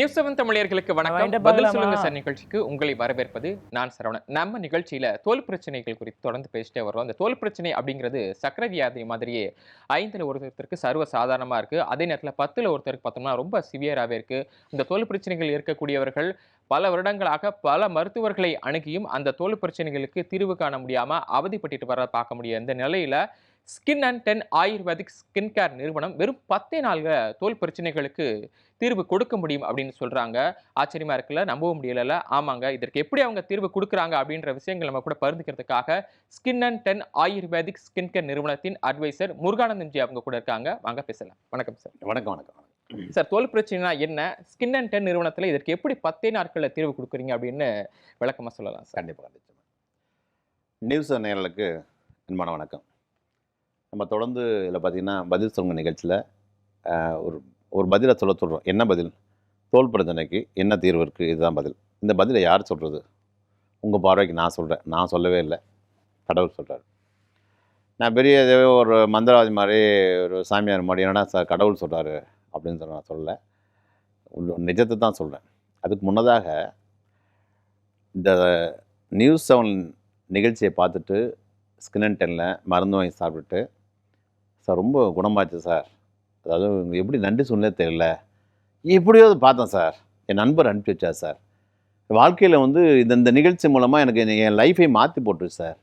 News seven தமிழர்களுக்கு வணக்கம். பதில்? சொல்லுங்க சார் நிகழ்ச்சிக்கு. உங்களை வரவேற்பது நான் சரவணன். நம்ம நிகழ்ச்சியில தோல் பிரச்சனைகள் குறித்து தொடர்ந்து பேசிட்டே வரோம் அந்த தோல் பிரச்சனை அப்படிங்கிறது சக்கரை வியாதி மாதிரியே ஐந்துல ஒருத்தருக்கு சர்வ சாதாரணமா இருக்கு. அதே நேரத்துல பத்துல ஒருத்தருக்கு பார்த்தோம்னா ரொம்ப சிவியராகவே இருக்கு. இந்த தோல் பிரச்சனைகள் இருக்கக்கூடியவர்கள் பல வருடங்களாக பல மருத்துவர்களை அணுகியும் அந்த தோல் பிரச்சனைகளுக்கு தீர்வு காண முடியாம அவதிப்பட்டுட்டு வர பார்க்க முடியும். இந்த நிலையில skin and ten ayurvedic skin care நிறுவனம் வெறும் பத்தே நாள்ல தோல் பிரச்சனைகளுக்கு தீர்வு கொடுக்க முடியும் அப்படின்னு சொல்றாங்க. ஆச்சரியமா இருக்குல்ல? நம்பவும் முடியல ஆமாங்க. இதற்கு எப்படி அவங்க தீர்வு கொடுக்குறாங்க அப்படின்ற விஷயங்கள் நம்ம கூட பகிர்ந்துக்கிறதுக்காக skin and ten ayurvedic skin care நிறுவனத்தின் அட்வைசர் முருகானந்தம் ஜி அவங்க கூட இருக்காங்க. வாங்க பேசலாம். வணக்கம் சார். வணக்கம் வணக்கம் சார் தோல் பிரச்சனைனா என்ன? ஸ்கின் அண்ட் டென் நிறுவனத்துல இதற்கு எப்படி பத்தே நாட்கள்ல தீர்வு கொடுக்குறீங்க அப்படின்னு விளக்கமா சொல்லலாம் சார். கண்டிப்பாக கண்டிப்பாக நியூஸ் நேயர்களுக்கு அன்பான வணக்கம். நம்ம தொடர்ந்து இதில் பார்த்தீங்கன்னா பதில் சொல்லுங்க நிகழ்ச்சியில். ஒரு ஒரு பதிலை சொல்ல சொல்கிறோம் என்ன பதில்? தோல் பிரச்சனைக்கு என்ன தீர்வு இருக்குது இதுதான் பதில். இந்த பதிலை யார் சொல்கிறது உங்கள் பார்வைக்கு நான் சொல்கிறேன் நான் சொல்லவே இல்லை. கடவுள் சொல்கிறார் நான் பெரிய ஏதோ ஒரு மந்திரவாதி மாதிரி ஒரு சாமியார் மாதிரி என்னடா சார் கடவுள் சொல்கிறாரு அப்படின்னு சொல்ல நான் சொல்லலை. நிஜத்தை தான் சொல்கிறேன் அதுக்கு முன்னதாக இந்த நியூஸ் செவன் நிகழ்ச்சியை பார்த்துட்டு ஸ்கின் அண்ட் டென்னில் மருந்து வாங்கி சாப்பிட்டுட்டு சார் ரொம்ப குணமாச்சு சார். அதாவது எப்படி நன்றி சொல்லவே தெரியல. எப்படியாவது பார்த்தேன் சார். என் நண்பர் அனுப்பி வச்சார் சார். வாழ்க்கையில் வந்து இந்த இந்த நிகழ்ச்சி மூலமாக எனக்கு என் லைஃபை மாற்றி போட்டுரு சார்.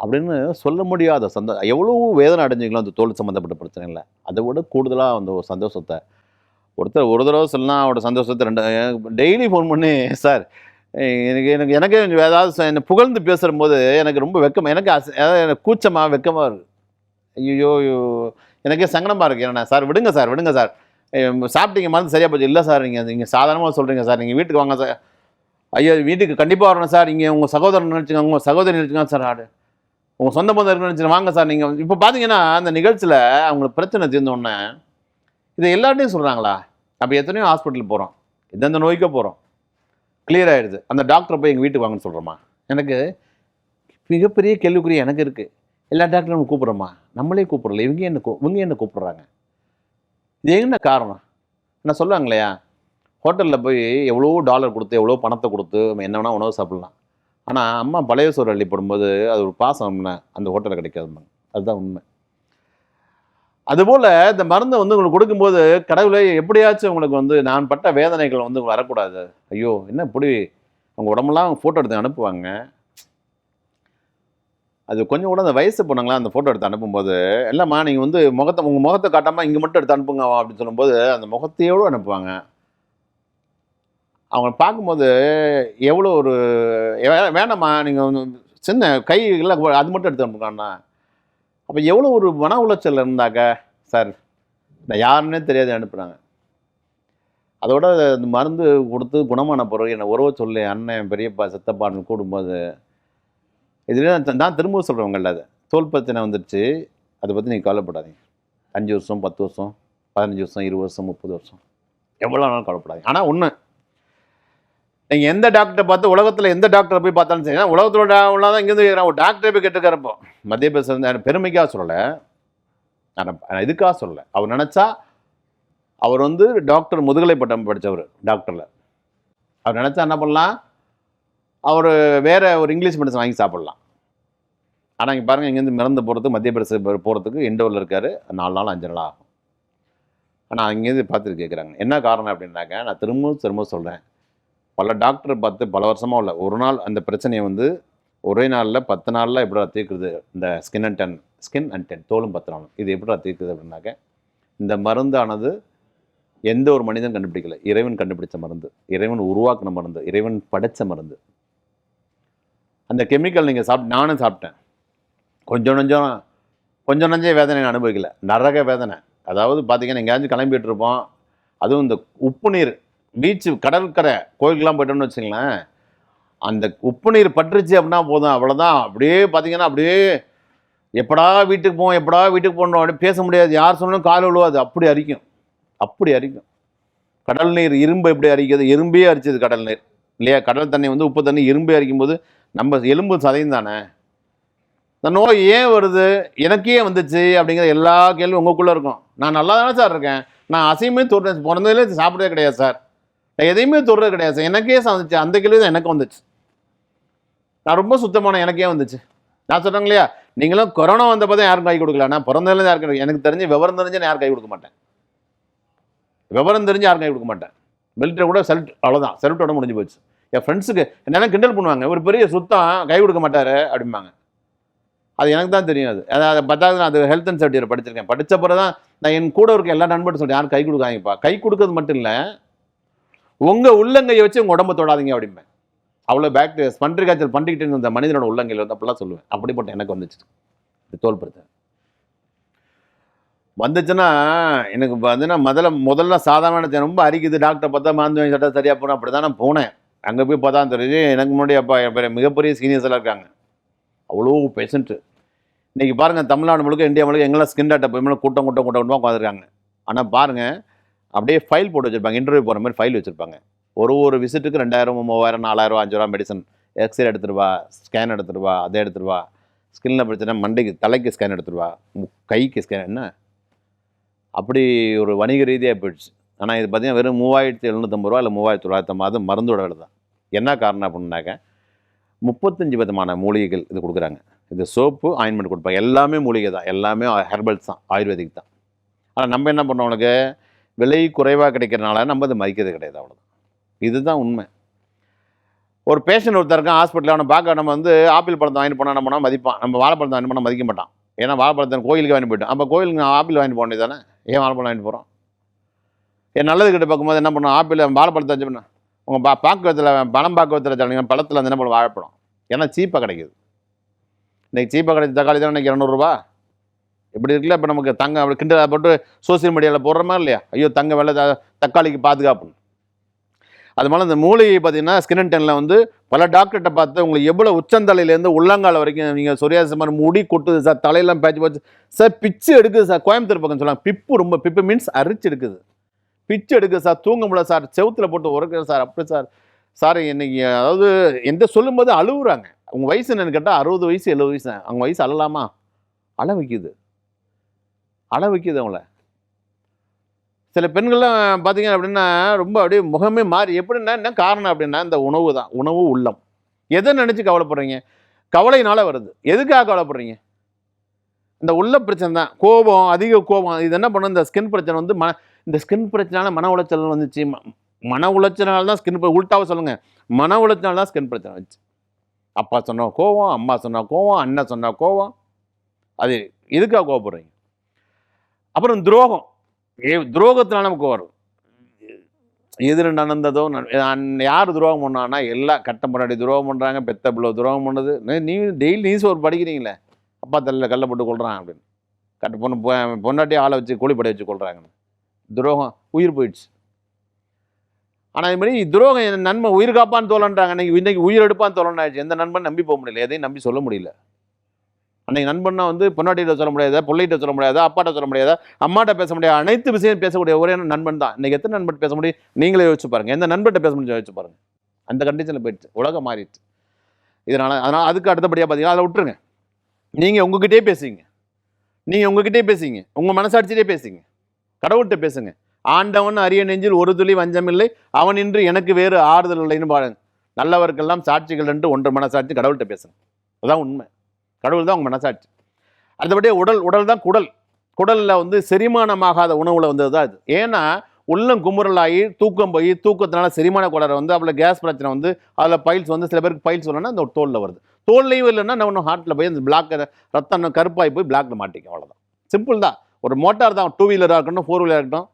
அப்படின்னு சொல்ல முடியாத சந்தோ எவ்வளோ வேதனை அடைஞ்சிக்கலாம் அந்த தோல் சம்மந்தப்பட்ட பிரச்சனைகளை அதை விட கூடுதலாக அந்த ஒரு சந்தோஷத்தை. ஒருத்தர் ஒரு தடவை சொல்லலாம் அவரோட சந்தோஷத்தை ரெண்டு டெய்லி ஃபோன் பண்ணி சார் எனக்கு எனக்கு எனக்கே கொஞ்சம் ஏதாவது ச- என்னை புகழ்ந்து போது எனக்கு ரொம்ப வெக்கம் எனக்கு அச- எனக்கு கூச்சமாக வெக்கமாக இருக்குது ஐயோ ஐயோ. எனக்கே சங்கடமாக இருக்குது என்ன சார் விடுங்க சார் விடுங்க சார். சாப்பிட்டீங்க மருந்து சரியாக போச்சு. இல்லை சார் நீங்கள் நீங்கள் சாதாரணமாக சொல்கிறீங்க சார். நீங்கள் வீட்டுக்கு வாங்க சார். ஐயோ வீட்டுக்கு கண்டிப்பாக வரணும் சார். இங்கே உங்கள் சகோதரன் நினச்சிங்க உங்கள் சகோதரி நினச்சிங்க சார் ஆடு. உங்கள் சொந்த பந்தம் இருக்குன்னு நினச்சி வாங்க சார் நீங்கள் இப்போ பார்த்தீங்கன்னா அந்த நிகழ்ச்சியில் அவங்களுக்கு பிரச்சனை தீர்ந்தோடனே இதை எல்லார்ட்டையும் சொல்கிறாங்களா அப்போ எத்தனையோ ஹாஸ்பிட்டல் போகிறோம் எந்தெந்த நோய்க்கோ போகிறோம் கிளியர் ஆகிடுது அந்த டாக்டரை போய் எங்கள் வீட்டுக்கு வாங்கன்னு சொல்கிறோமா எனக்கு மிகப்பெரிய கேள்விக்குறி எனக்கு இருக்குது எல்லா டாக்டரும் கூப்பிட்றோமா? நம்மளே கூப்பிடல. இவங்க என்ன கூ இவங்க என்ன கூப்பிட்றாங்க? இது என்ன காரணம்? என்ன சொல்லுவாங்க இல்லையா ஹோட்டலில் போய் எவ்வளோ டாலர் கொடுத்து எவ்வளோ பணத்தை கொடுத்து நம்ம என்ன வேணால் உணவு சாப்பிட்லாம். ஆனால் அம்மா பழைய சோறு அள்ளி போடும்போது அது ஒரு பாசம் என்ன? அந்த ஹோட்டலில் கிடைக்காதும்பாங்க அதுதான் உண்மை. அதுபோல் இந்த மருந்தை வந்து உங்களுக்கு கொடுக்கும்போது கடவுளே எப்படியாச்சும் உங்களுக்கு வந்து நான் பட்ட வேதனைகள் வந்து வரக்கூடாது. ஐயோ என்ன இப்படி? அவங்க உடம்பெல்லாம் ஃபோட்டோ எடுத்து அனுப்புவாங்க. அது கொஞ்சம் கூட அந்த வயசு பொண்ணுங்களாம் அந்த ஃபோட்டோ எடுத்து அனுப்பும்போது இல்லைம்மா நீங்கள் வந்து முகத்தை உங்கள் முகத்தை காட்டாமல் இங்கே மட்டும் எடுத்து அனுப்புங்க அப்படின்னு சொல்லும்போது அந்த முகத்தையோடு அனுப்புவாங்க. அவங்க பார்க்கும்போது எவ்வளோ ஒரு வேணாம்மா நீங்கள் சின்ன கை இல்லை அது மட்டும் எடுத்து அனுப்புங்கண்ணா. அப்போ எவ்வளோ ஒரு மன உளைச்சல் இருந்தாக்க சார் நான் யாருன்னே தெரியாது அனுப்புகிறாங்க அதோட இந்த மருந்து கொடுத்து குணமான பிறகு என்னை உறவை சொல்லி அண்ணன் பெரியப்பா சித்தப்பான்னு கூடும்போது இதில் நான் திரும்ப சொல்கிறவங்கள அதை. தோல் பிரச்சனை வந்துடுச்சு அதை பற்றி நீங்கள் கவலைப்படாதீங்க. அஞ்சு வருஷம் பத்து வருஷம் பதினஞ்சு வருஷம் இருபது வருஷம் முப்பது வருஷம். எவ்வளோ நாளும் கவலைப்படாதீங்க. ஆனால் ஒன்று நீங்கள் எந்த டாக்டரை பார்த்து உலகத்தில் எந்த டாக்டரை போய் பார்த்தாலும் சரி உலகத்தில் உலகத்தோட தான் இங்கேருந்து கேட்குறேன் ஒரு டாக்டரை போய் கேட்டுக்கிறப்போ மத்திய பிரதேசம் பெருமைக்காக சொல்லலை. நான் இதுக்காக சொல்லலை? அவர் நினச்சா அவர் வந்து டாக்டர் முதுகலை பட்டம் படித்தவர் டாக்டரில். அவர் நினச்சா என்ன பண்ணலாம்? அவர் வேற ஒரு இங்கிலீஷ் மெடிசன் வாங்கி சாப்பிட்லாம். ஆனால் இங்கே பாருங்கள் இங்கேருந்து மிறந்து போகிறதுக்கு மத்திய பிரதேச போகிறதுக்கு இண்டோரில் இருக்கார்? நாலு நாள் அஞ்சு நாள் ஆகும். ஆனால் இங்கேருந்து பார்த்துட்டு கேட்குறாங்க என்ன காரணம் அப்படின்னாக்க நான் திரும்பவும் திரும்ப சொல்கிறேன் பல டாக்டர் பார்த்து பல வருஷமாக உள்ள ஒரு நாள் அந்த பிரச்சனையை வந்து ஒரே நாளில் பத்து நாளில் எப்படா தீர்க்குறது? இந்த skin and ten skin and ten தோலும் பத்து நாளும் இது எப்படா தீர்க்குது அப்படின்னாக்க இந்த மருந்தானது எந்த ஒரு மனிதன் கண்டுபிடிக்கல. இறைவன் கண்டுபிடிச்ச மருந்து இறைவன் உருவாக்கின மருந்து இறைவன் படைச்ச மருந்து. அந்த கெமிக்கல் நீங்கள் சாப்பிட்டு நானும் சாப்பிட்டேன். கொஞ்சம் நஞ்சம் கொஞ்சம் நஞ்சே வேதனை நான் அனுபவிக்கல. நரக வேதனை. அதாவது பார்த்தீங்கன்னா எங்கேயாச்சும் கிளம்பிட்டு இருப்போம் அதுவும் இந்த உப்பு நீர் பீச்சு கடற்கரை கோயிலுக்கெல்லாம் போயிட்டோம்னு வச்சுங்களேன் அந்த உப்பு நீர் பட்டுருச்சு அப்படின்னா போதும் அவ்வளோதான் அப்படியே பார்த்தீங்கன்னா அப்படியே எப்படா வீட்டுக்கு போவோம் எப்படா வீட்டுக்கு போகணும் அப்படின்னு பேச முடியாது. யார் சொன்னாலும் கால் விழுவாது அப்படி அரிக்கும். அப்படி அரிக்கும். கடல் நீர் இரும்பு எப்படி அரிக்கிறது இரும்பே அரிச்சது கடல் நீர். இல்லையா? கடல் தண்ணி வந்து உப்பு தண்ணி இரும்பே அரிக்கும்போது நம்ம எலும்பு சதையும் தானே? இந்த நோய் ஏன் வருது? எனக்கே வந்துச்சு அப்படிங்கிற எல்லா கேள்வியும் உங்களுக்குள்ளே இருக்கும். நான் நல்லா தானே சார் இருக்கேன். நான் அசையுமே தொடுறேன். பிறந்ததுலேயே சாப்பிட்றதே கிடையாது சார். நான் எதையுமே தொடுறது கிடையாது சார். எனக்கே வந்துச்சு அந்த கேள்வி தான் எனக்கு வந்துச்சு. நான் ரொம்ப சுத்தமான எனக்கே வந்துச்சு. நான் சொல்கிறேங்க இல்லையா? நீங்களும் கொரோனா வந்தப்போ தான் யாரும் கை கொடுக்கல. நான் பிறந்ததுலேருந்து யாருக்கும் எனக்கு தெரிஞ்சு விவரம் தெரிஞ்சு நான் யாரும் கை கொடுக்க மாட்டேன். விவரம் தெரிஞ்சு யாரும் கை கொடுக்க மாட்டேன். மிலிட்டரி கூட செல்ட் அவ்வளோதான் செல்ட்டோட முடிஞ்சு போச்சு. என் ஃப்ரெண்ட்ஸுக்கு என்னென்ன கிண்டல் பண்ணுவாங்க? ஒரு பெரிய சுத்தம் கை கொடுக்க மாட்டார் அப்படிம்பாங்க. அது எனக்கு தான் தெரியும் அது அதை பத்தாவது நான் அது ஹெல்த் அண்ட் சேஃப்டியில் படிச்சிருக்கேன். படித்த பிறகு தான் நான் என் கூட இருக்க எல்லா நண்பர்கிட்ட சொல்லிட்டு யாரும் கை கொடுக்காங்கப்பா கை கொடுக்கறது மட்டும் இல்லை உங்கள் உள்ளங்கையை வச்சு உங்கள் உடம்ப தொடாதீங்க அப்படிம்பேன். அவ்வளோ பேக்டீரியா பன்றி காய்ச்சல் பண்ணிக்கிட்டு இருந்த மனிதனோட உள்ளங்கையில் வந்து அப்படிலாம் சொல்லுவேன். அப்படிப்பட்ட எனக்கு வந்துச்சு. இது தோல் பிரச்சனை வந்துச்சுன்னா எனக்கு பார்த்தீங்கன்னா முதல்ல முதல்ல சாதாரண ரொம்ப அரிக்குது. டாக்டர் பார்த்தா மாந்து வாங்கி சட்டா சரியாக போகணும் அப்படி தான் நான் போனேன். அங்கே போய் பார்த்தா தெரியுது எனக்கு முன்னாடி அப்பா என் பெரிய- மிகப்பெரிய சீனியர்ஸ் எல்லாம் இருக்காங்க. அவ்வளோ பேஷண்ட்டு இன்றைக்கி பாருங்கள் தமிழ்நாடு முழுக்க இந்தியா முழுக்க எங்கெல்லாம் ஸ்கின் டாக்டர் போய் கூட்டம் கூட்டம் கூட்டம் கூட்டமாக உட்காந்துருக்காங்க ஆனால் பாருங்கள் அப்படியே ஃபைல் போட்டு வச்சுருப்பாங்க இன்டர்வியூ போகிற மாதிரி ஃபைல் வச்சுருப்பாங்க. ஒரு ஒரு விசிட்டுக்கு ரெண்டாயிரம் மூவாயிரம் நாலாயிரம் அஞ்சு மெடிசன் எக்ஸ்ரே எடுத்துருவா ஸ்கேன் எடுத்துருவா வா அதை எடுத்துருவா வா. ஸ்கின்ல பிரச்சனை மண்டைக்கு தலைக்கு ஸ்கேன் எடுத்துருவா வா கைக்கு ஸ்கேன் என்ன? அப்படி ஒரு வணிக ரீதியாக போயிடுச்சு. ஆனால் இது பார்த்தீங்கன்னா வெறும் மூவாயிரத்தி எழுநூற்றம்பது ரூபா இல்லை மூவாயிரத்தி தொள்ளாயிரத்தம்பது மருந்தோட விலை தான் என்ன காரணம் அப்படின்னாக்க முப்பத்தஞ்சு விதமான மூலிகைகள் இது கொடுக்குறாங்க. இது சோப்பு ஆயின்மெண்ட் கொடுப்பாங்க எல்லாமே மூலிகை தான். எல்லாமே ஹெர்பல்ஸ் தான். ஆயுர்வேதிக் தான். ஆனால் நம்ம என்ன பண்ணோம் உனக்கு? விலை குறைவாக கிடைக்கிறனால நம்ம அதை மதிக்கிறது கிடையாது அவ்வளோதான் இதுதான் உண்மை. ஒரு பேஷண்ட் ஒருத்தர் இருக்கான் ஹாஸ்பிட்டலில் அவனை பார்க்க நம்ம வந்து ஆப்பிள் பழத்தை வாங்கிட்டு போனால் என்ன பண்ணால் மதிப்பான். நம்ம வாழைப்பழத்தை வாங்கிட்டு போனால் மதிக்க மாட்டான். ஏன்னா வாழைப்பழத்தை கோயிலுக்கு வாங்கிட்டு போயிட்டோம் அப்போ கோயிலுக்கு நான் ஆப்பிள் வாங்கிட்டு போனது தானே? ஏன் வாழைப்பழம் வாங்கிட்டு போகிறோம் ஏன் நல்லது கிட்ட பார்க்கும்போது என்ன பண்ணோம் ஆப்பிள் வாழைப்பழத்தை வச்சு பண்ண உங்கள் பா பாக்குவத்தில் பணம் பாக்குவத்தில் தரீங்க பழத்தில் வந்து என்ன வாழைப்பழம். ஏன்னா சீப்பாக கிடைக்குது. இன்றைக்கி சீப்பாக கிடைச்ச தக்காளி தான் இன்றைக்கி இரநூறுபா? இப்படி இருக்குல்ல இப்போ நமக்கு தங்க அப்படி கிண்டலாக போட்டு சோசியல் மீடியாவில் போடுறோமா இல்லையா? ஐயோ தங்க வெள்ளை த- தக்காளிக்கு பாதுகாப்புன்னு. அது மாதிரி இந்த மூலிகை பார்த்தீங்கன்னா ஸ்கின் டெனில் வந்து பல டாக்டர்கிட்ட பார்த்து உங்களுக்கு எவ்வளோ உச்சந்தலையிலேருந்து உள்ளங்கால வரைக்கும் நீங்கள் சொரியாசி மாதிரி முடி கொட்டுது சார் தலையெல்லாம் பேச்சு போச்சு. சார் பிச்சு எடுக்குது சார் கோயம்புத்தூர் பக்கம் சொல்லுவாங்க பிப்பு ரொம்ப பிப்பு மீன்ஸ் அரிச்சு எடுக்குது. பிச்சு எடுக்க சார் தூங்க முடியல சார் செவுத்துல போட்டு உறக்கிறேன் சார் அப்படி சார். சார் இன்னைக்கு அதாவது எந்த சொல்லும்போது அழுகுறாங்க உங்கள் வயசு என்னன்னு கேட்டால் அறுபது வயசு எழுபது வயசு. அவங்க வயசு அழலாமா? அழ வைக்குது. அழ வைக்குது அவங்கள. சில பெண்கள்லாம் பார்த்தீங்க அப்படின்னா ரொம்ப அப்படியே முகமே மாறி எப்படின்னா என்ன காரணம் அப்படின்னா இந்த உணவு தான். உணவு உள்ளம். எதை நினச்சி கவலைப்படுறீங்க? கவலையினால வருது. எதுக்காக கவலைப்படுறீங்க? இந்த உள்ள பிரச்சனை தான். கோபம் அதிக கோபம். இது என்ன பண்ணும்? இந்த ஸ்கின் பிரச்சனை வந்து மன இந்த ஸ்கின் பிரச்சனால மன உளைச்சல் வந்துச்சு. ம- மன உளைச்சனால தான் ஸ்கின் உள்டாவை சொல்லுங்கள் மன உளைச்சனால தான் ஸ்கின் பிரச்சனை வந்துச்சு. அப்பா சொன்னால் கோவம் அம்மா சொன்னால் கோவம் அண்ணன் சொன்னால் கோவம். அது எதுக்காக கோவப்படுறீங்க? அப்புறம் துரோகம். ஏ துரோகத்தினால நமக்கு வரும். எதிர நடந்ததோ யார் துரோகம் பண்ணான்னா எல்லாம் கட்ட முன்னாடி துரோகம் பண்ணுறாங்க பெத்த பிள்ளை துரோகம் பண்ணுது. நீ- டெய்லி நியூஸ் ஒரு படிக்கிறீங்களே? அப்பா தலையில் கல்லை போட்டு கொள்கிறான் அப்படின்னு. கட்ட பொண்ணு பொ- பொண்டாட்டி ஆளை வச்சு கூலிப்படை வச்சு கொள்கிறாங்கன்னு துரோகம் உயிர் போயிடுச்சு. ஆனால் இது மாதிரி துரோகம் என் நண்பன் உயிர் காப்பான்னு தோலன்றாங்க அன்றைக்கி இன்னைக்கு உயிர் எடுப்பான்னு ஆயிடுச்சு எந்த நண்பன் நம்பி போக முடியல. எதையும் நம்பி சொல்ல முடியல. அன்னைக்கு நண்பன்னா வந்து பொன்னாட்டிகிட்ட சொல்ல முடியாதா? பிள்ளைகிட்ட சொல்ல முடியாதா? அப்பாட்ட சொல்ல முடியாதா? அம்மாட்ட பேச முடியாது. அனைத்து விஷயம் பேசக்கூடிய ஒரே நண்பன் தான். இன்னைக்கு எத்தனை நண்பன் பேச முடியும்? நீங்களே யோசிச்சு பாருங்கள் எந்த நண்பர்கிட்ட பேச முடியும் யோசிச்சு பாருங்கள் அந்த கண்டிஷனில் போயிடுச்சு. உலகம் மாறிடுச்சு. இதனால் அதனால் அதுக்கு அடுத்தபடியாக பார்த்தீங்கன்னா அதை விட்டுருங்க. நீங்கள் உங்ககிட்டே பேசுங்க நீங்கள் உங்ககிட்டயே பேசுங்க உங்கள் மனசாட்சியிலே பேசுங்க கடவுள்கிட்ட பேசுங்க. ஆண்டவன் அரிய நெஞ்சில் ஒரு துளி வஞ்சமில்லை. அவன் இன்று எனக்கு வேறு ஆறுதல் இல்லைன்னு பாருங்க. நல்லவர்க்கெல்லாம் சாட்சிகள் என்று ஒன்று மனசாட்சி கடவுள்கிட்ட பேசுங்க அதுதான் உண்மை. கடவுள் தான் உங்கள் மனசாட்சி. அடுத்தபடியே உடல் உடல் தான் குடல். குடலில் வந்து செரிமானமாகாத உணவில் வந்தது தான் இது. ஏன்னா உள்ளம் குமுறலாகி தூக்கம் போய் தூக்கத்தினால செரிமான குளரை வந்து அதில் கேஸ் பிரச்சனை வந்து அதில் பைல்ஸ் வந்து சில பேருக்கு பைல்ஸ் வரணும்னா அந்த தோலில் வருது. தோல்லையும் இல்லைன்னா நம்ம ஹார்ட்டில் போய் அந்த பிளாக் ரத்தம் கருப்பாகி போய் பிளாக்ல மாட்டிக்கும். அவ்வளோதான் சிம்பிள் தான். ஒரு மோட்டார் தான் டூ வீலராக இருக்கட்டும் ஃபோர் வீலராக இருக்கட்டும்.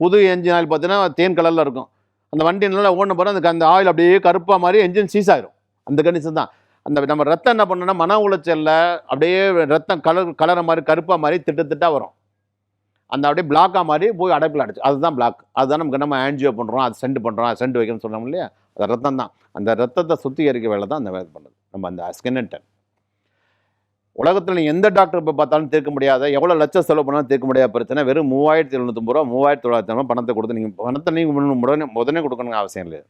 புது என்ஜின் ஆயில் பார்த்தீங்கன்னா தேன் கலரில் இருக்கும். அந்த வண்டி நல்லா ஓடின போகிற அந்த அந்த ஆயில் அப்படியே கருப்பாக மாதிரி என்ஜின் சீஸ் ஆயிரும். அந்த கண்டிஷன் தான். அந்த நம்ம ரத்தம் என்ன பண்ணணும்னா மன உளைச்சலில் அப்படியே ரத்தம் கலர் கலரை மாதிரி கருப்பாக மாதிரி திட்டு வரும். அந்த அப்படியே பிளாக்காக மாதிரி போய் அடைப்பில் அடைச்சு. அதுதான் பிளாக் அதுதான் நமக்கு நம்ம ஆன்ஜியோ பண்ணுறோம் அது சென்ட் பண்ணுறோம் அது சென்ட் வைக்கணும்னு சொன்னோம் இல்லையா? அது ரத்தம் தான். அந்த ரத்தத்தை சுத்திகரிக்க வேலை தான் அந்த வேலை பண்ணுறது நம்ம அந்த ஸ்கின் உலகத்தில் நீங்கள் எந்த டாக்டர் போய் பார்த்தாலும் தீர்க்க முடியாத எவ்வளோ லட்சம் செலவு பண்ணாலும் தீர்க்க முடியாத பிரச்சனை வெறும் மூவாயிரத்தி எழுநூத்தம்பது ரூபா மூவாயிரத்தி தொள்ளாயிரத்தி ஐம்பது பணத்தை கொடுத்து நீங்கள் பணத்தை நீங்கள் உடனே உடனே கொடுக்கணுங்க அவசியம் இல்லை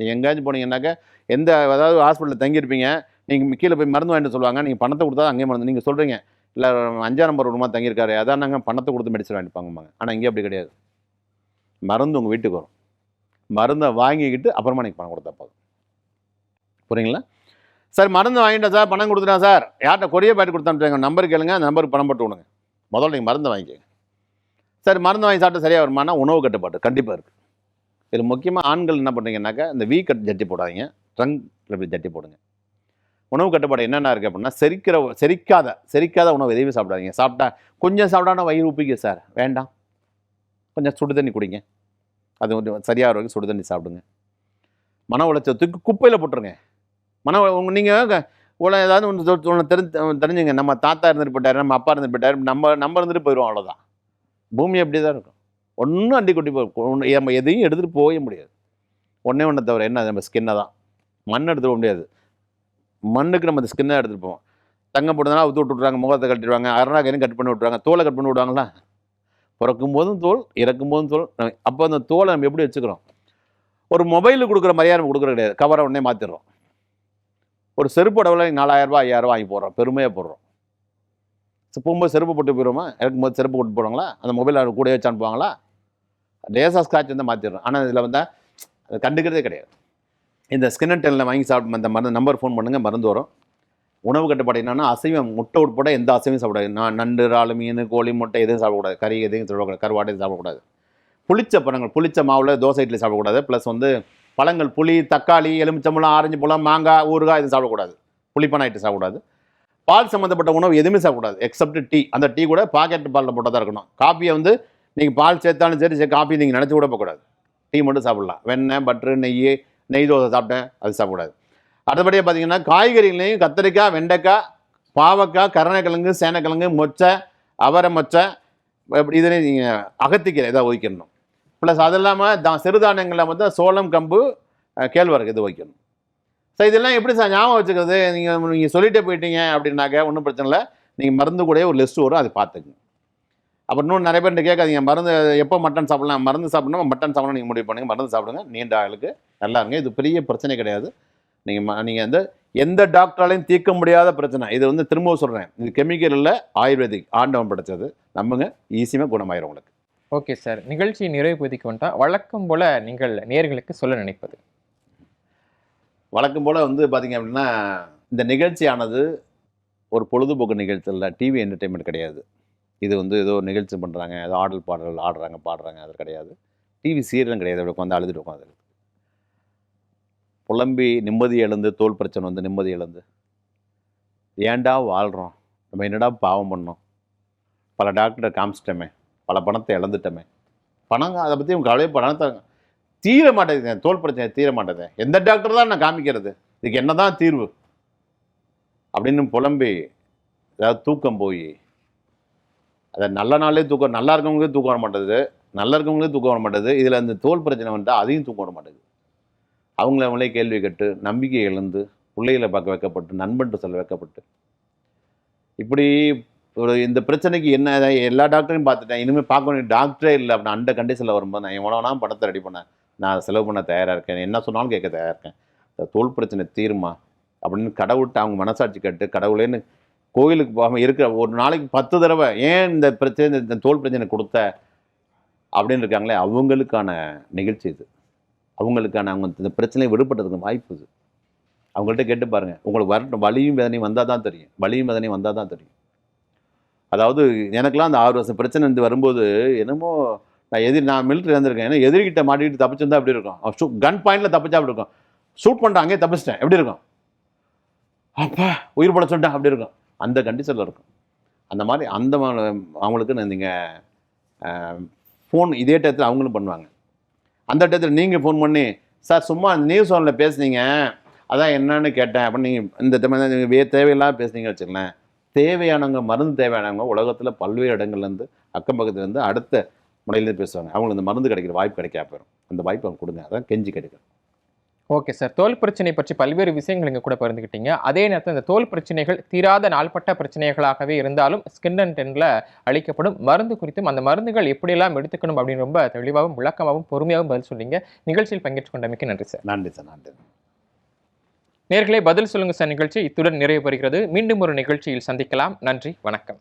நீங்கள் எங்கேயாச்சும் போனீங்கன்னாக்க எந்த அதாவது ஹாஸ்பிட்டலில் தங்கியிருப்பீங்க நீங்கள் கீழே போய் மருந்து வாங்கிட்டு சொல்லுவாங்க நீங்கள் பணத்தை கொடுத்தா அங்கேயே மருந்து நீங்கள் சொல்கிறீங்க இல்லை அஞ்சாம் நம்பர் ரூமா தங்கியிருக்காரு அதான் நாங்கள் பணத்தை கொடுத்து மெடிசன் வாங்கிப்பாங்கம்பாங்க ஆனால் இங்கே அப்படி கிடையாது. மருந்து உங்கள் வீட்டுக்கு வரும். மருந்தை வாங்கிக்கிட்டு அப்புறமா நீங்கள் பணம் கொடுத்தா போதும். புரியுங்களா சார் மருந்து வாங்கிட்டேன் சார் பணம் கொடுத்துட்டேன் சார். யார்கிட்ட கொரிய பேட்டு கொடுத்தான்னு நம்பர் கேளுங்க. அந்த நம்பருக்கு பணம் போட்டு விடுங்க. முதல்ல நீங்கள் மருந்து வாங்கிக்கோங்க. சார் மருந்து வாங்கி சாப்பிட்டு சரியாக வருமானா? உணவு கட்டுப்பாடு கண்டிப்பாக இருக்குது இதில் முக்கியமாக ஆண்கள் என்ன பண்ணுறீங்கன்னாக்கா இந்த வீ கட் ஜட்டி போடாதீங்க. ட்ரங்க் இப்படி ஜட்டி போடுங்க. உணவு கட்டுப்பாடு என்னென்ன இருக்குது அப்படின்னா செரிக்கிற செரிக்காத செரிக்காத உணவு எதையுமே சாப்பிடாதீங்க. சாப்பிட்டா கொஞ்சம் சாப்பிட்டானா வயிறு உப்பிக்க சார். வேண்டாம். கொஞ்சம் சுடு தண்ணி குடிங்க. அது கொஞ்சம் சரியாக வரைக்கும் சுடு தண்ணி சாப்பிடுங்க. மன உளைச்சல் குப்பையில் போட்டுருங்க. மன உங்க நீங்கள் உங்களை ஏதாவது ஒன்று ஒன்று தெரிஞ்சு தெரிஞ்சுங்க. நம்ம தாத்தா இருந்துட்டு போயிட்டாரு நம்ம அப்பா இருந்துட்டு போயிட்டாரு நம்ம நம்ம இருந்துட்டு போயிடுவோம் அவ்வளோதான் பூமி அப்படி தான் இருக்கும். ஒன்றும் அண்டி குட்டி போ ஒன்று நம்ம எதையும் எடுத்துகிட்டு போகவே முடியாது. ஒன்றே ஒன்றை தவிர என்ன நம்ம ஸ்கின்னை தான். மண் எடுத்துகிட்டு போக முடியாது. மண்ணுக்கு நம்ம அந்த ஸ்கின்னை எடுத்துகிட்டு போவோம். தங்கம் போட்டதுனால அவுத்து விட்டு முகத்தை கட்டிடுவாங்க அரணாக்கையும் கட் பண்ணி விட்ருவாங்க தோலை கட் பண்ணி விடுவாங்களா? பிறக்கும் போதும் தோல் இறக்கும் போதும் தோல் அப்போ அந்த தோலை நம்ம எப்படி வச்சுக்கிறோம்? ஒரு மொபைலுக்கு கொடுக்குற மரியாதை நம்ம கொடுக்குற கிடையாது. கவரை உடனே மாற்றிடுறோம் ஒரு செருப்பு விலை நாலாயிரரூபா ஐயாயிரரூபா வாங்கி போடுறோம். பெருமையாக போடுறோம். போகும்போது செருப்பு போட்டு போயிடுவோமா இறக்கும்போது செருப்பு போட்டு போடுவாங்களா? அந்த மொபைல் கூட வச்சு அனுப்புவாங்களா? லேசாக ஸ்க்ராட்ச் வந்து மாற்றிடுறோம் ஆனால் இதில் வந்தால் அது கண்டுக்கிறதே கிடையாது. இந்த ஸ்கின் டெல்லில் வாங்கி சாப்பிடும் அந்த மருந்து நம்பர் ஃபோன் பண்ணுங்கள் மருந்து வரும். உணவு கட்டுப்பாடு என்னென்னா அசைவம் முட்டை உட்பட எந்த அசைவம் சாப்பிடாது நான் நண்டு இறால் மீன் கோழி முட்டை எதுவும் சாப்பிடக்கூடாது. கறி எதையும் சாப்பிடக்கூடாது. கருவாடு எதுவும் சாப்பிடக்கூடாது. புளிச்ச பழங்கள் புளிச்ச மாவில் தோசை இட்லி சாப்பிடக்கூடாது. ப்ளஸ் வந்து பழங்கள் புளி தக்காளி எலுமிச்சம்பழம் ஆரஞ்சு பழம் மாங்காய் ஊறுகாய் இது சாப்பிடக்கூடாது. புளிப்பான ஐட்டம் சாப்பிடக்கூடாது. பால் சம்மந்தப்பட்ட உணவு எதுவுமே சாப்பிடக்கூடாது. எக்ஸப்ட் டீ அந்த டீ கூட பாக்கெட் பாலில் போட்டால் தான் இருக்கணும் காஃபியை வந்து நீங்கள் பால் சேர்த்தாலும் சரி சரி காஃபி நீங்கள் நினச்சி கூட போகக்கூடாது. டீ மட்டும் சாப்பிடலாம். வெண்ணெய் பட்ரு நெய் நெய் தோசை சாப்பிட்டேன் அது சாப்பிடக்கூடாது. அடுத்தபடியாக பார்த்தீங்கன்னா காய்கறிகளையும் கத்திரிக்காய் வெண்டைக்காய் பாவக்காய் கருணைக்கிழங்கு சேனக்கிழங்கு மொச்சை அவரை மொச்சை இப்படி இதனை நீங்கள் அகத்திக்கீரை இதை ஒதுக்கிடணும். ப்ளஸ் அது இல்லாமல் தா சிறுதானியங்களில் வந்து சோளம் கம்பு கேழ்வரகு இது வைக்கணும். ஸோ இதெல்லாம் எப்படி சார் ஞாபகம் வச்சுக்கிறது? நீங்கள் நீங்கள் சொல்லிட்டே போயிட்டீங்க அப்படின்னாக்க ஒன்றும் பிரச்சனை இல்லை. நீங்கள் மருந்து கூட ஒரு லிஸ்ட் வரும் அதை பார்த்துக்குங்க. அப்புறம் இன்னும் நிறைய பேர் கேட்காதீங்க. மருந்து எப்போ மட்டன் சாப்பிடலாம்? மருந்து சாப்பிடணும்? மட்டன் சாப்பிடணும் நீங்கள் முடிவு பண்ணுங்க. மருந்து சாப்பிடுங்க. நீண்ட ஆளுக்கு நல்லா இருங்க இது பெரிய பிரச்சனை கிடையாது. நீங்கள் நீங்கள் வந்து எந்த டாக்டராலையும் தீர்க்க முடியாத பிரச்சனை. இது வந்து திரும்பவும் சொல்கிறேன் இது கெமிக்கல் இல்லை ஆயுர்வேதிக் ஆண்டவன் படைச்சது. நம்புங்க. ஈஸியாக குணமாயிரும் உங்களுக்கு. Okay sir. நிகழ்ச்சி நிறைவு பகுதிக்கு வந்தால் வழக்கம் போல் நீங்கள் நேர்களுக்கு சொல்ல நினைப்பது? வழக்கம் போல் வந்து பார்த்திங்க அப்படின்னா இந்த நிகழ்ச்சியானது ஒரு பொழுதுபோக்கு நிகழ்ச்சி இல்லை டிவி என்டர்டெயின்மெண்ட் கிடையாது. இது வந்து ஏதோ நிகழ்ச்சி பண்ணுறாங்க ஏதோ ஆடல் பாடல் ஆடுறாங்க பாடுறாங்க அது கிடையாது. டிவி சீரியலும் கிடையாது அப்படி உட்காந்து அழுதுட்டு உட்காந்து புலம்பி நிம்மதி இழந்து தோல் பிரச்சனை வந்து நிம்மதி இழந்து. ஏன்டா வாழ்கிறோம் நம்ம என்னடா பாவம் பண்ணோம்? பல டாக்டரை காமிச்சிட்டோமே. பல பணத்தை இழந்துட்டோமே. பணம் அதை பற்றி உங்க கவலையே பணத்தை தீர மாட்டேங்குது தோல் பிரச்சனை தீர மாட்டேது எந்த டாக்டர் தான் நான் காமிக்கிறது? இதுக்கு என்ன தான் தீர்வு? அப்படின்னு புலம்பி ஏதாவது தூக்கம் போய் அதை நல்ல நாளே தூக்கம் நல்லா இருக்கவங்களே தூக்கம் வர மாட்டேது நல்லா இருக்கவங்களே தூக்கம் வர மாட்டேது இதில் அந்த தோல் பிரச்சனை வந்தால் அதையும் தூக்கம் வர மாட்டேங்குது. அவங்கள அவங்களே கேள்வி கேட்டு நம்பிக்கை இழந்து பிள்ளைகளை பார்க்க வைக்கப்பட்டு நண்பன்ட்டு சொல்ல வைக்கப்பட்டு. இப்படி ஒரு இந்த பிரச்சனைக்கு என்ன எல்லா டாக்டரையும் பார்த்துட்டேன். இனிமேல் பார்க்க வேண்டிய டாக்டரே இல்லை அப்படின்னு அந்த கண்டிஷனில் வரும்போது நான் எவ்வளோனா பணத்தை ரெடி பண்ணேன். நான் செலவு பண்ண தயாராக இருக்கேன். என்ன சொன்னாலும் கேட்க தயாராக இருக்கேன். இந்த தோல் பிரச்சனை தீருமா? அப்படின்னு கடவுள்கிட்ட அவங்க மனசாட்சி கேட்டு கடவுளேன்னு கோயிலுக்கு போகாமல் இருக்கிற ஒரு நாளைக்கு பத்து தடவை ஏன் இந்த பிரச்சனை இந்த தோல் பிரச்சனை கொடுத்த? அப்படின்னு இருக்காங்களே அவங்களுக்கான நிகழ்ச்சி இது. அவங்களுக்கான அவங்க இந்த பிரச்சனையை விடுபட்டதுக்கு வாய்ப்பு இது. அவங்கள்ட்ட கேட்டு பாருங்கள் உங்களுக்கு வரட்டும் வலியும் வேதனையும் வந்தால் தான் தெரியும். வலியும் வேதனையும் வந்தால் தான் தெரியும். அதாவது எனக்கெல்லாம் அந்த ஆறு வருஷம் பிரச்சனை இருந்து வரும்போது என்னமோ நான் எதிர் நான் மிலிட்ரி இருந்திருக்கேன். ஏன்னா எதிர்கிட்ட மாட்டிக்கிட்டு தப்பிச்சிருந்தா அப்படி இருக்கும்? கன் பாயிண்டில் தப்பிச்சா அப்படி இருக்கும்? ஷூட் பண்ணிட்டு அங்கேயே தப்பிச்சிட்டேன். எப்படி இருக்கும்? அப்பா உயிர் பட சொல்லிட்டேன். அப்படி இருக்கும். அந்த கண்டிஷனில் இருக்கும். அந்த மாதிரி அந்த அவங்களுக்கு நீங்கள் ஃபோன் இதே டயத்தில் அவங்களும் பண்ணுவாங்க. அந்த டயத்தில் நீங்கள் ஃபோன் பண்ணி சார் சும்மா நியூஸ் சோனில் பேசுனீங்க. அதான் என்னன்னு கேட்டேன். அப்படின்னு நீங்கள் இந்த மாதிரி நீங்கள் வே தேவையில்லாம பேசுனீங்க வச்சுக்கலேன் தேவையானவங்க மருந்து தேவையானவங்க உலகத்தில் பல்வேறு இடங்கள்லேருந்து அக்கம் பக்கத்துலேருந்து அடுத்த முறையிலேருந்து பேசுவாங்க. அவங்களுக்கு இந்த மருந்து கிடைக்கிற வாய்ப்பு கிடைக்காம போயிடும் அந்த வாய்ப்பு அவங்க கொடுங்க. அதான் கெஞ்சி கிடைக்கும் ஓகே சார். தோல் பிரச்சனை பற்றி பல்வேறு விஷயங்கள் இங்கே கூட பகிர்ந்துக்கிட்டீங்க அதே நேரத்தில் இந்த தோல் பிரச்சனைகள் தீராத நாள்பட்ட பிரச்சனைகளாகவே இருந்தாலும் ஸ்கின் அண்ட் டென்ல அளிக்கப்படும். மருந்து குறித்தும் அந்த மருந்துகள் எப்படியெல்லாம் எடுத்துக்கணும் அப்படின்னு ரொம்ப தெளிவாகவும் விளக்கமாகவும் பொறுமையாகவும் பதில் சொன்னீங்க. நிகழ்ச்சியில் பங்கேற்றுக் கொண்டமைக்கு நன்றி சார். நன்றி சார். நன்றி. நேர்களே பதில் சொல்லுங்க சார் நிகழ்ச்சி. இத்துடன் நிறைவு பெறுகிறது மீண்டும் ஒரு நிகழ்ச்சியில் சந்திக்கலாம். நன்றி வணக்கம்.